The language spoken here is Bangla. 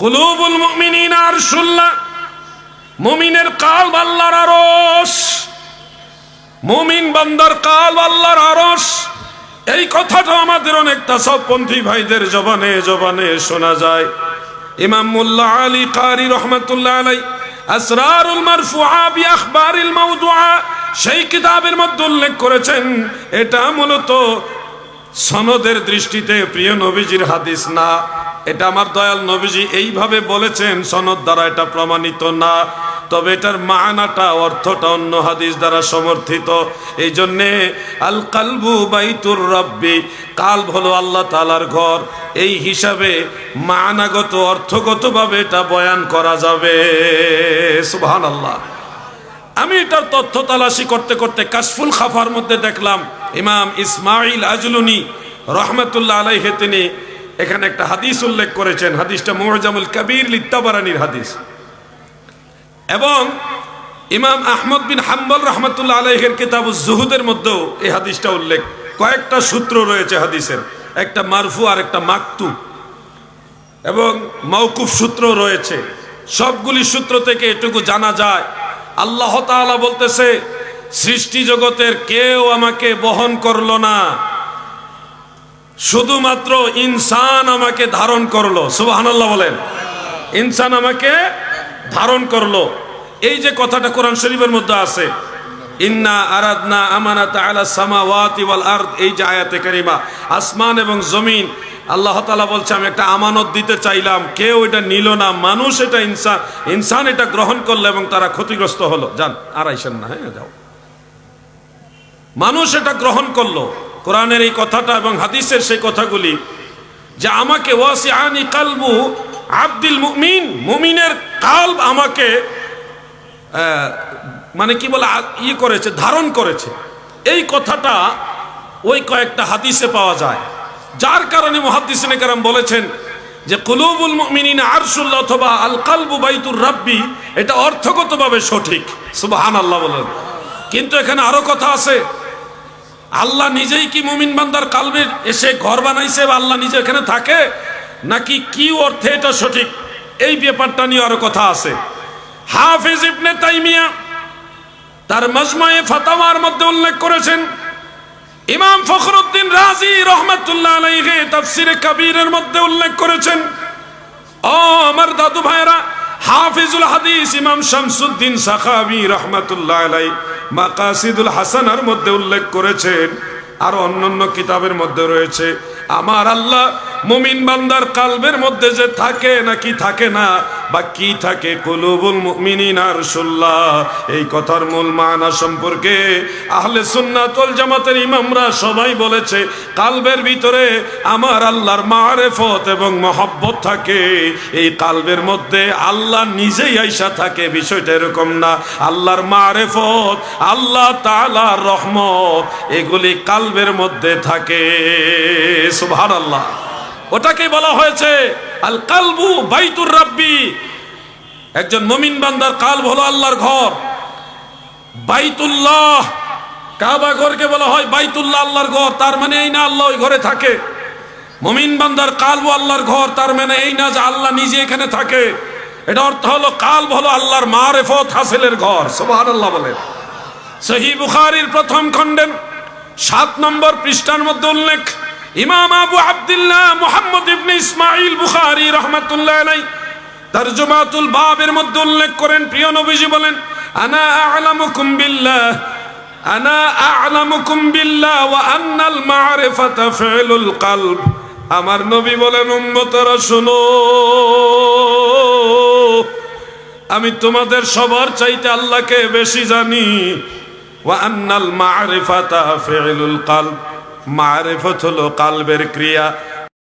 কুলুবুল মুমিনিন আরশুল্লাহ মুমিনের কাল আল্লাহর আরশ মুমিন বান্দার কাল আল্লাহর আরশ এই কথাটা আমাদের অনেক তাসবপন্থী ভাইদের জবানে জবানে শোনা যায়। ইমাম মুল্লা আলী কারি রহমতুল্লাহ আলাই আসরারুল মারফুআ বি আখবারিল মাওদুআ সেই কিতাবের মধ্যে উল্লেখ করেছেন, এটা মূলত সনদের দৃষ্টিতে প্রিয় নবীজির হাদিস না। এটা আমার দয়াল নবীজি এইভাবে বলেছেন, সনদ দ্বারা এটা প্রমাণিত না। তবে এটার মানাটা, অর্থটা অন্য হাদিস দ্বারা সমর্থিত। এই জন্যে, আল কালবু বাইতুর রব্বি কাল হলো আল্লাহ তালার ঘর। এই হিসাবে মানাগত, অর্থগতভাবে এটা বয়ান করা যাবে। সুবহান আল্লাহ আমি এটার তথ্য তালাশি করতে করতে কাশফুল খাফার মধ্যে দেখলাম, ইমাম ইসমাইল আজলুনি রহমতুল্লাহ আলাইহে তিনি এখানে একটা হাদিস উল্লেখ করেছেন, হাদিসটা মোহজামুল কবির লিত্তাবারানির হাদিস। এবং ইমাম আহমদ বিন হাম্বল রহমতুল্লাহ আলাইহের কিতাব জুহুদের মধ্যেও এই হাদিসটা উল্লেখ। কয়েকটা সূত্র রয়েছে হাদিসের, একটা মারফু আর একটা মাকতু। এবং মৌকুফ সূত্র রয়েছে। সবগুলি সূত্র থেকে এটুকু জানা যায়, আল্লাহ বলতেছে, সৃষ্টি জগতের কেউ আমাকে বহন করল না। শুধুমাত্র ইনসান আমাকে ধারণ করল। সুবহানাল্লাহ বলেন। ইনসান আমাকে ধারণ করল। এই যে কথাটা কোরআন শরীফের মধ্যে আছে, ইন্না এই যে আয়াতে আসমান এবং জমিন বলছে, আমি একটা আমানত দিতে চাইলাম। কেউ এটা নিল না। মানুষ এটা ইনসান ইনসান এটা গ্রহণ করল এবং তারা ক্ষতিগ্রস্ত হলো। যান না হ্যাঁ যাও। মানুষ এটা গ্রহণ করল। কোরআনের এই কথাটা এবং হাদিসের সেই কথাগুলি যে আমাকে ওয়াসি আনি কালবু আব্দুল মুমিন মুমিনের কালব আমাকে মানে কি বলে ইয়ে করেছে, ধারণ করেছে। এই কথাটা ওই কয়েকটা হাদিসে পাওয়া যায়। যার কারণে মহাদিসিনে কারাম বলেছেন যে, কুলুবুল মুমিনিন আরশুল্লাহ অথবা আল কালবু বাইতুর রাব্বি এটা অর্থগতভাবে সঠিক। সুবহান আল্লাহ বলেন। কিন্তু এখানে আরও কথা আছে। আল্লাহ নিজেই কি মুমিন বান্দার কালবে এসে ঘর বানাইছে বা আল্লাহ নিজে এখানে থাকে? নাকি কি অর্থে এটা সঠিক? এই ব্যাপারটা নিয়ে আরও কথা আছে। হাফিজ ইবনে তাইমিয়া তার মজমায়ে ফাতাওয়ার মধ্যে উল্লেখ করেছেন, ইমাম ফখরুদ্দিন রাজি রহমাতুল্লাহ আলাইহি তাফসিরে কবিরের মধ্যে উল্লেখ করেছেন, ও আমার দাদু ভাইরা হাফিজুল হাদিস ইমাম শামসুদ্দিন সাখাবি রহমাতুল্লাহ আলাই মাকাসিদুল হাসানার মধ্যে উল্লেখ করেছেন আর অন্যান্য কিতাবের মধ্যে রয়েছে আমার আল্লাহ মুমিন বান্দার কালবের মধ্যে যে থাকে নাকি থাকে না বা কি থাকে কুলুবুল মুমিনিন আরশুল্লাহ এই কথার মূল মানা সম্পর্কে আহলে সুন্নাত ওয়াল জামাতের ইমামরা সবাই বলেছে, কালবের ভিতরে আমার আল্লাহর মারেফত এবং মহব্বত থাকে। এই কালবের মধ্যে আল্লাহ নিজেই আইসা থাকে, বিষয়টা এরকম না। আল্লাহর মারেফত, আল্লাহ তাআলার রহমত, এগুলি কালবের মধ্যে থাকে। সুবহানাল্লাহ। ওটাকে বলা হয়েছে আল কালবু বাইতুর রাব্বি। একজন মমিন বান্দার কালব হলো আল্লাহর ঘর। বাইতুল্লাহ, কাবা ঘরকে বলা হয় বাইতুল্লাহ আল্লাহর ঘর, তার মানে এই না আল্লাহ ওই ঘরে থাকে। মমিন বান্দার কালব আল্লাহর ঘর, তার মানে এই না যে আল্লাহ নিজে এখানে থাকে। এটা অর্থ হলো কালব হলো আল্লাহর মারেফত হাসিলের ঘর, সুবহানাল্লাহ বলেন। সহি বুখারীর প্রথম খণ্ডের সাত নম্বর পৃষ্ঠার মধ্যে উল্লেখ ইমাম আবু আব্দুল্লাহ মুহাম্মদ ইবনে ইসমাইল বুখারী রহমাতুল্লাহ আলাই তরজমাতুল বাবের মধ্যে উল্লেখ করেন, প্রিয় নবীজি বলেন, আনা আ'লামুকুম বিল্লাহ, আনা আ'লামুকুম বিল্লাহ ওয়া আন্নাল মা'রিফাতা ফি'লুল কলব। আমার নবী বলেন, উম্মতরা, শুনো, আমি তোমাদের সবার চাইতে আল্লাহকে বেশি জানি। ওয়া আন্নাল মা'রিফাতা ফি'লুল কলব। মা'রিফত হলো কালবের ক্রিয়া।